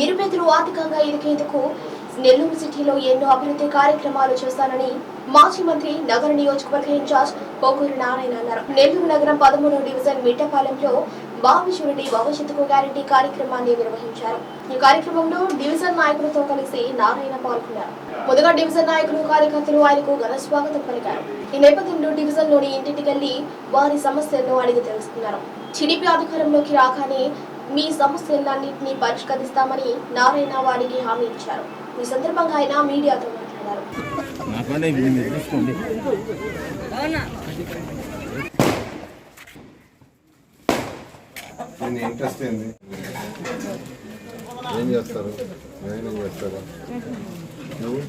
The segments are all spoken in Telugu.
నిరుపేదలు ఆర్థికంగా ఎదిగేందుకు నెల్లూరు సిటీలో ఎన్నో అభివృద్ధి కార్యక్రమాలు చేశానని మాజీ మంత్రి నగర నియోజకవర్గ ఇన్ఛార్జ్ పోకూరు నారాయణ అన్నారు. నెల్లూరు నగరం పదమూడో డివిజన్ మిట్టపాలెంలో బాబిషురుడి భవిష్యత్తుకు గ్యారంటీ కార్యక్రమాన్ని నిర్వహించారు. ఈ కార్యక్రమంలో డివిజన్ నాయకులతో కలిసి నారాయణ పాల్గొన్నారు. ముందుగా డివిజన్ నాయకులు కార్యకర్తలు ఆయనకు ఘన స్వాగతం పలికారు. ఈ నేపథ్యంలో డివిజన్లోని ఇంటింటికెళ్ళి వారి సమస్యలను అడిగి తెలుసుకున్నారు. టీడీపీ అధికారంలోకి రాగానే మీ సమస్యలన్నింటినీ పరిష్కరిస్తామని నారాయణ వారికి హామీ ఇచ్చారు. ఈ సందర్భంగా ఆయన మీడియాతో మాట్లాడారు. ఇంట్రెస్ట్ ఏంది? ఏం చేస్తారు? ఏం చేస్తారు? నువ్వు?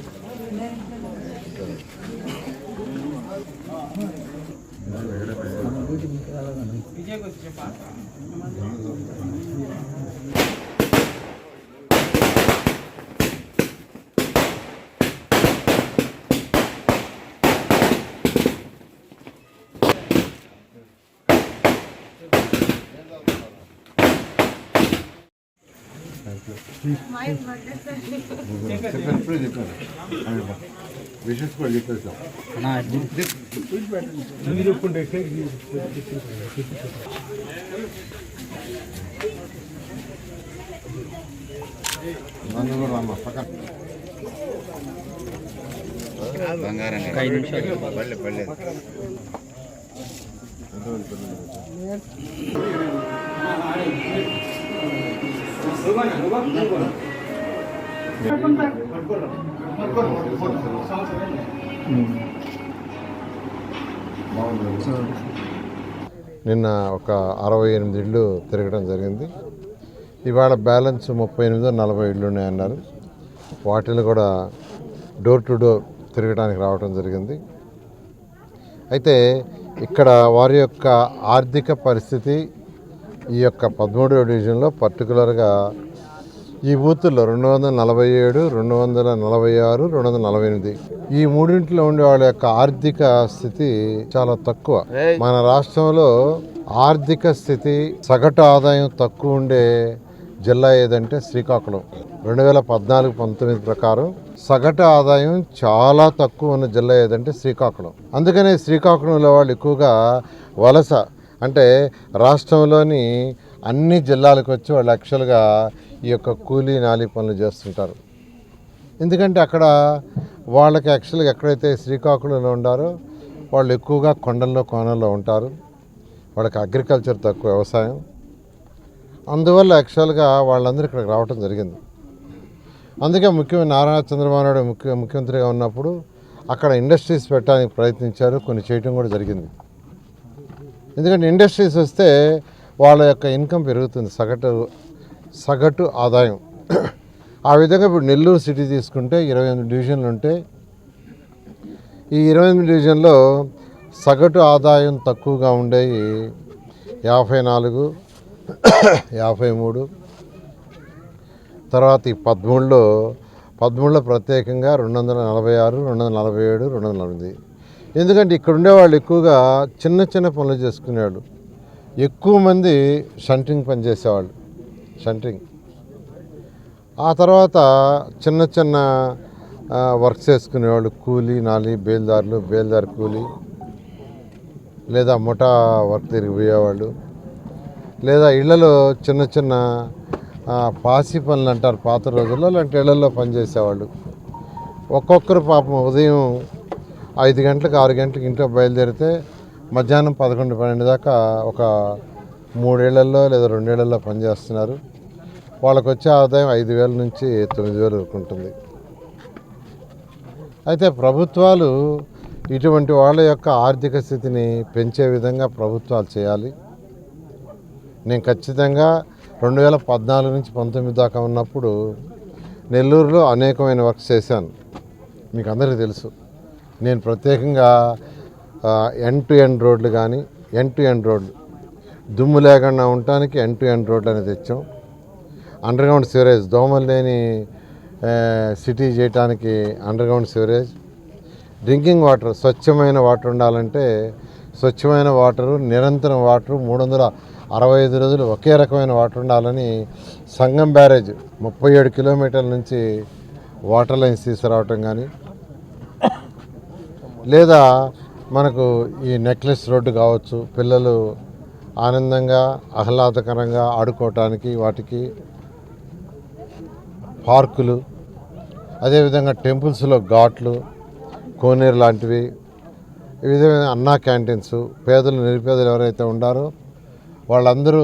Não, não, não. Não, ఇప్పుడే చెప్పాను విషెస్ కూడా చెప్పేసాం నన్ను కూడా రమ్మ పక్కన బంగారం ఐదు నిమిషాలు పల్లె పల్లె నిన్న ఒక అరవై ఎనిమిది ఇళ్ళు తిరగడం జరిగింది. ఇవాళ బ్యాలెన్స్ ముప్పై ఎనిమిది నలభై ఇళ్ళు ఉన్నాయన్నారు. వాటిని కూడా డోర్ టు డోర్ తిరగడానికి రావడం జరిగింది. అయితే ఇక్కడ వారి యొక్క ఆర్థిక పరిస్థితి ఈ యొక్క పదమూడవ డివిజన్లో పర్టికులర్గా ఈ బూతుల్లో రెండు వందల నలభై ఏడు రెండు వందల నలభై ఆరు రెండు వందల నలభై ఎనిమిది. ఈ మూడింటిలో ఉండే వాళ్ళ యొక్క ఆర్థిక స్థితి చాలా తక్కువ. మన రాష్ట్రంలో ఆర్థిక స్థితి సగటు ఆదాయం తక్కువ ఉండే జిల్లా ఏదంటే శ్రీకాకుళం. రెండు వేల పద్నాలుగు పంతొమ్మిది ప్రకారం సగటు ఆదాయం చాలా తక్కువ ఉన్న జిల్లా ఏదంటే శ్రీకాకుళం. అందుకనే శ్రీకాకుళంలో వాళ్ళు ఎక్కువగా వలస అంటే రాష్ట్రంలోని అన్ని జిల్లాలకు వచ్చి వాళ్ళు యాక్చువల్గా ఈ యొక్క కూలీ నాలి పనులు చేస్తుంటారు. ఎందుకంటే అక్కడ వాళ్ళకి యాక్చువల్గా ఎక్కడైతే శ్రీకాకుళంలో ఉండారో వాళ్ళు ఎక్కువగా కొండల్లో కోనల్లో ఉంటారు. వాళ్ళకి అగ్రికల్చర్ తక్కువ వ్యవసాయం. అందువల్ల యాక్చువల్గా వాళ్ళందరూ ఇక్కడికి రావటం జరిగింది. అందుకే ముఖ్యమైన నారాయణ చంద్రబాబు నాయుడు ముఖ్య ముఖ్యమంత్రిగా ఉన్నప్పుడు అక్కడ ఇండస్ట్రీస్ పెట్టడానికి ప్రయత్నించారు కొన్ని చేయటం కూడా జరిగింది. ఎందుకంటే ఇండస్ట్రీస్ వస్తే వాళ్ళ యొక్క ఇన్కమ్ పెరుగుతుంది సగటు సగటు ఆదాయం. ఆ విధంగా ఇప్పుడు నెల్లూరు సిటీ తీసుకుంటే ఇరవై ఎనిమిది డివిజన్లు ఉంటే ఈ ఇరవై ఎనిమిది డివిజన్లో సగటు ఆదాయం తక్కువగా ఉండేవి యాభై నాలుగు యాభై మూడు. తర్వాత ఈ పదమూడులో పదమూడులో ప్రత్యేకంగా రెండు వందల నలభై ఆరు రెండు వందల నలభై ఏడు రెండు వందల నలభై ఎందుకంటే ఇక్కడ ఉండేవాళ్ళు ఎక్కువగా చిన్న చిన్న పనులు చేసుకునేవాళ్ళు. ఎక్కువ మంది షంటింగ్ పని చేసేవాళ్ళు. షంటింగ్ ఆ తర్వాత చిన్న చిన్న వర్క్ చేసుకునేవాళ్ళు. కూలీ నాలి బేల్దారులు బేల్దార్ కూలీ. లేదా ముఠా వర్క్ తిరిగిపోయేవాళ్ళు లేదా ఇళ్ళలో చిన్న చిన్న పాసి పనులు అంటారు పాత రోజుల్లో అలాంటి ఇళ్ళలో పనిచేసేవాళ్ళు ఒక్కొక్కరు పాపం ఉదయం ఐదు గంటలకు ఆరు గంటలకు ఇంట్లో బయలుదేరితే మధ్యాహ్నం పదకొండు పన్నెండు దాకా ఒక మూడేళ్ళలో లేదా రెండేళ్ళలో పనిచేస్తున్నారు. వాళ్ళకు వచ్చే ఆదాయం ఐదు వేల నుంచి తొమ్మిది వేల వరకు ఉంటుంది. అయితే ప్రభుత్వాలు ఇటువంటి వాళ్ళ యొక్క ఆర్థిక స్థితిని పెంచే విధంగా ప్రభుత్వాలు చేయాలి. నేను ఖచ్చితంగా రెండు వేల పద్నాలుగు నుంచి పంతొమ్మిది దాకా ఉన్నప్పుడు నెల్లూరులో అనేకమైన వర్క్స్ చేశాను. మీకు అందరికీ తెలుసు. నేను ప్రత్యేకంగా ఎండ్ టు ఎండ్ రోడ్లు కానీ ఎండ్ టు ఎండ్ రోడ్లు దుమ్ము లేకుండా ఉండటానికి ఎండ్ టు ఎండ్ రోడ్లు అనేది తెచ్చాం. అండర్గ్రౌండ్ సివరేజ్ దోమలు లేని సిటీ చేయటానికి అండర్గ్రౌండ్ సివరేజ్ డ్రింకింగ్ వాటర్ స్వచ్ఛమైన వాటర్ ఉండాలంటే స్వచ్ఛమైన వాటరు నిరంతరం వాటరు మూడు వందల అరవై ఐదు రోజులు ఒకే రకమైన వాటర్ ఉండాలని సంగం బ్యారేజ్ ముప్పై ఏడు కిలోమీటర్ల నుంచి వాటర్ లైన్స్ తీసుకురావటం కానీ లేదా మనకు ఈ నెక్లెస్ రోడ్డు కావచ్చు పిల్లలు ఆనందంగా ఆహ్లాదకరంగా ఆడుకోవటానికి వాటికి పార్కులు అదేవిధంగా టెంపుల్స్లో ఘాట్లు కోనేరు లాంటివి ఈ విధమైన అన్నా క్యాంటీన్స్ పేదలు నిరుపేదలు ఎవరైతే ఉండారో వాళ్ళందరూ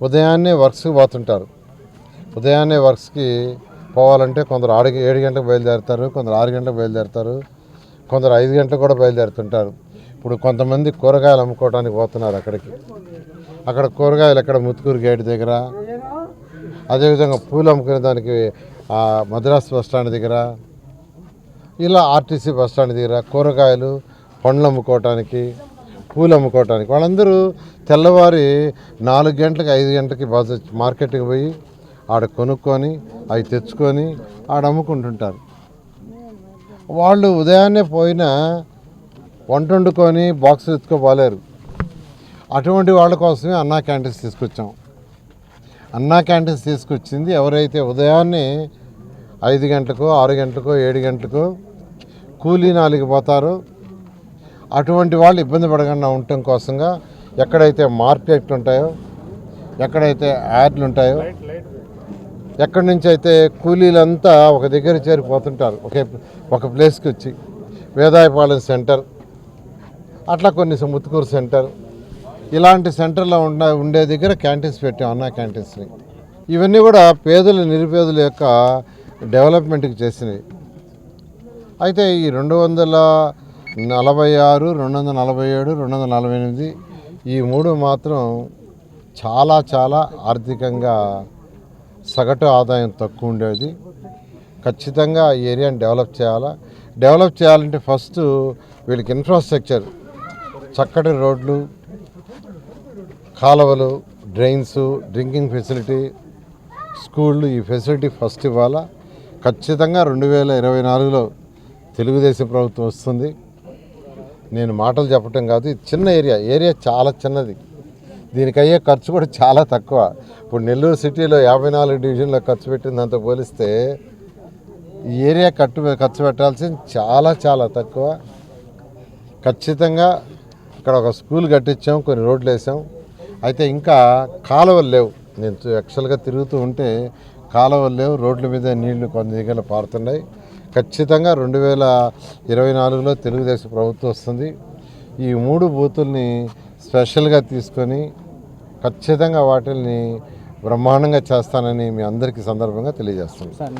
ఉదయాన్నే వర్క్స్కి పోతుంటారు. ఉదయాన్నే వర్క్స్కి పోవాలంటే కొందరు ఆరు ఏడు గంటలకు బయలుదేరుతారు కొందరు ఆరు గంటలకు బయలుదేరుతారు. కొందరు ఐదు గంటలు కూడా బయలుదేరుతుంటారు. ఇప్పుడు కొంతమంది కూరగాయలు అమ్ముకోవడానికి పోతున్నారు అక్కడికి. అక్కడ కూరగాయలు ఎక్కడ? ముత్తుకూరు గేట్ దగ్గర. అదేవిధంగా పూలు అమ్ముకునే దానికి మద్రాసు మద్రాస్ బస్ స్టాండ్ దగ్గర. ఇలా ఆర్టీసీ బస్ స్టాండ్ దగ్గర కూరగాయలు పండ్లు అమ్ముకోవటానికి పూలు అమ్ముకోవటానికి వాళ్ళందరూ తెల్లవారి నాలుగు గంటలకు ఐదు గంటలకి బస్ మార్కెట్కి పోయి ఆడ కొనుక్కొని అవి తెచ్చుకొని ఆడ అమ్ముకుంటుంటారు. వాళ్ళు ఉదయాన్నే పోయినా వంట వండుకొని బాక్స్ ఎత్తుకోపోలేరు అటువంటి వాళ్ళ కోసమే అన్నా క్యాంటీన్స్ తీసుకొచ్చాం. అన్నా క్యాంటీన్స్ తీసుకొచ్చింది ఎవరైతే ఉదయాన్నే ఐదు గంటలకో ఆరు గంటలకు ఏడు గంటలకు కూలీ నాలుగు పోతారో అటువంటి వాళ్ళు ఇబ్బంది పడకుండా ఉండటం కోసంగా ఎక్కడైతే మార్కెట్లు ఉంటాయో ఎక్కడైతే యాడ్లు ఉంటాయో ఎక్కడి నుంచి అయితే కూలీలంతా ఒక దగ్గర చేరిపోతుంటారు ఒకే ఒక ప్లేస్కి వచ్చి. వేదాయపాలెం సెంటర్ అట్లా కొన్ని ముత్తుకూరు సెంటర్ ఇలాంటి సెంటర్లో ఉండే ఉండే దగ్గర క్యాంటీన్స్ పెట్టాం అన్నా క్యాంటీన్స్ని. ఇవన్నీ కూడా పేదలు నిరుపేదల యొక్క డెవలప్మెంట్కి చేసినవి. అయితే ఈ రెండు వందల నలభై ఆరు రెండు వందల నలభై ఏడు రెండు వందల నలభై ఎనిమిది ఈ మూడు మాత్రం చాలా చాలా ఆర్థికంగా సగటు ఆదాయం తక్కువ ఉండేది. ఖచ్చితంగా ఈ ఏరియాని డెవలప్ చేయాలా? డెవలప్ చేయాలంటే ఫస్ట్ వీళ్ళకి ఇన్ఫ్రాస్ట్రక్చర్ చక్కటి రోడ్లు కాలువలు డ్రైన్స్ డ్రింకింగ్ ఫెసిలిటీ స్కూళ్ళు ఈ ఫెసిలిటీ ఫస్ట్ ఇవ్వాలా? ఖచ్చితంగా రెండు వేల ఇరవై నాలుగులో తెలుగుదేశం ప్రభుత్వం వస్తుంది. నేను మాటలు చెప్పటం కాదు ఇది చిన్న ఏరియా. ఏరియా చాలా చిన్నది. దీనికి అయ్యే ఖర్చు కూడా చాలా తక్కువ. ఇప్పుడు నెల్లూరు సిటీలో యాభై నాలుగు డివిజన్లో ఖర్చు పెట్టిన దాంతో పోలిస్తే ఈ ఏరియా కట్టు ఖర్చు పెట్టాల్సింది చాలా చాలా తక్కువ. ఖచ్చితంగా ఇక్కడ ఒక స్కూల్ కట్టించాం కొన్ని రోడ్లు వేసాం. అయితే ఇంకా కాలువలు లేవు. నేను యాక్చువల్గా తిరుగుతూ ఉంటే కాలువలు లేవు రోడ్ల మీద నీళ్ళు కొంత దగ్గర పారుతున్నాయి. ఖచ్చితంగా రెండు వేల ఇరవై నాలుగులో తెలుగుదేశం ప్రభుత్వం వస్తుంది. ఈ మూడు బూతుల్ని స్పెషల్గా తీసుకొని ఖచ్చితంగా వాటిని బ్రహ్మాండంగా చేస్తానని మీ అందరికీ సందర్భంగా తెలియజేస్తున్నాను. సార్